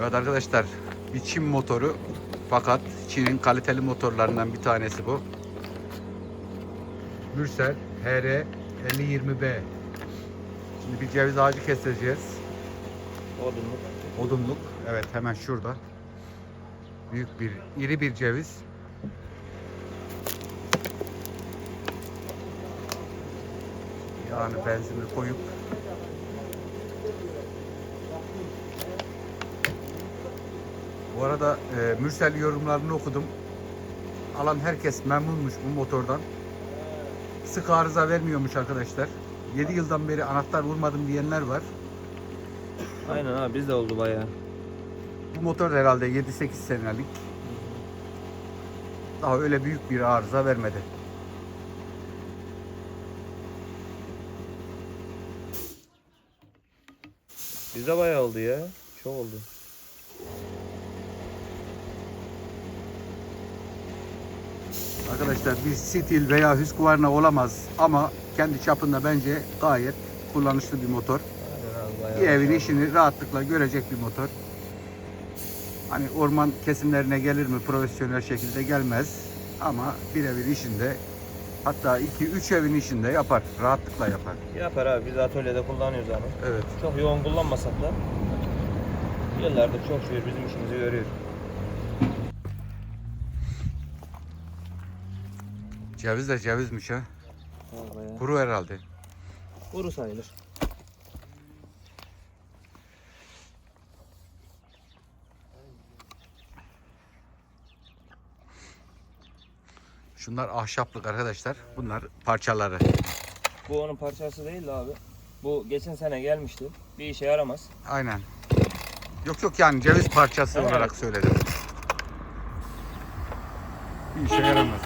Evet arkadaşlar bir Çin motoru fakat Çin'in kaliteli motorlarından bir tanesi bu. Mürsel HR 5020B. Şimdi bir ceviz ağacı keseceğiz. Odunluk. Odunluk. Evet hemen şurada. Büyük bir, iri bir ceviz. Yani benzinli koyup Bu arada e, Mürsel yorumlarını okudum. Alan herkes memnunmuş bu motordan. Sık arıza vermiyormuş arkadaşlar. 7 yıldan beri anahtar vurmadım diyenler var. Aynen abi bizde oldu bayağı. Bu motor herhalde 7-8 senelik. Daha öyle büyük bir arıza vermedi. Bizde bayağı oldu ya. Çok oldu. Arkadaşlar bir Stil veya Husqvarna olamaz ama kendi çapında bence gayet kullanışlı bir motor. Bir evin oldu. işini rahatlıkla görecek bir motor. Hani orman kesimlerine gelir mi profesyonel şekilde gelmez. Ama bir evin işinde hatta 2-3 evin işinde yapar. Rahatlıkla yapar. Yapar abi biz atölyede kullanıyoruz abi. Evet. Çok yoğun kullanmasak da yıllardır çok şükür bizim işimizi görüyor. Ceviz de cevizmiş ha. Kuru herhalde. Kuru sayılır. Şunlar ahşaplık arkadaşlar. Bunlar parçaları. Bu onun parçası değil de abi. Bu geçen sene gelmişti. Bir işe yaramaz. Aynen. Yok yok yani ceviz parçası Evet. olarak söyledim. Bir işe yaramaz.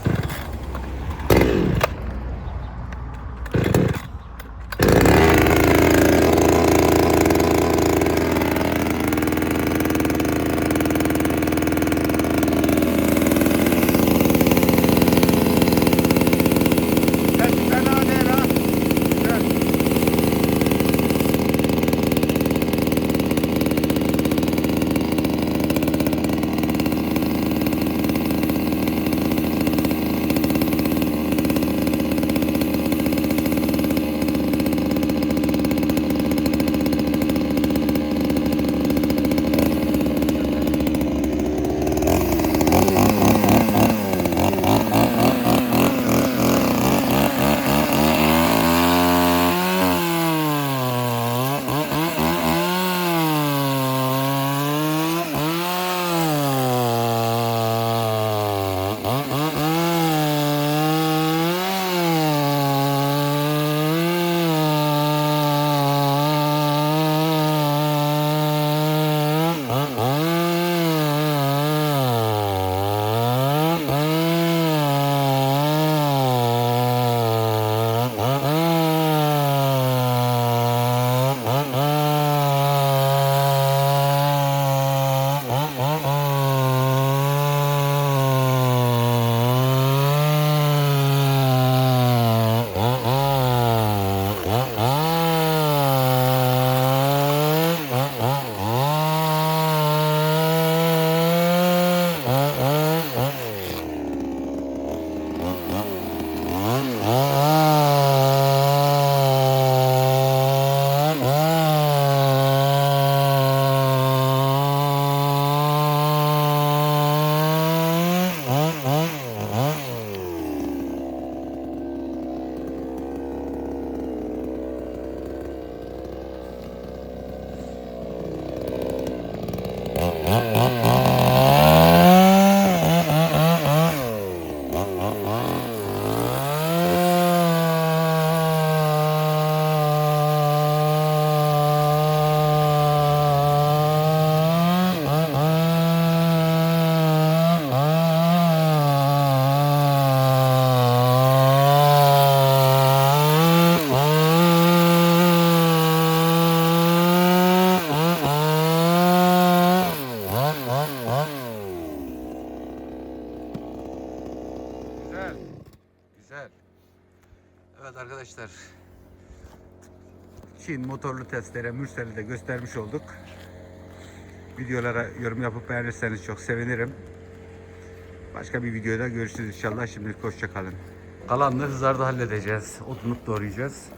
Arkadaşlar. Çin motorlu testere Mürsel'i de göstermiş olduk. videolara yorum yapıp beğenirseniz çok sevinirim. Başka bir videoda görüşürüz inşallah. Şimdilik hoşça kalın. Kalanını hızlarda halledeceğiz. Otunup doğrayacağız.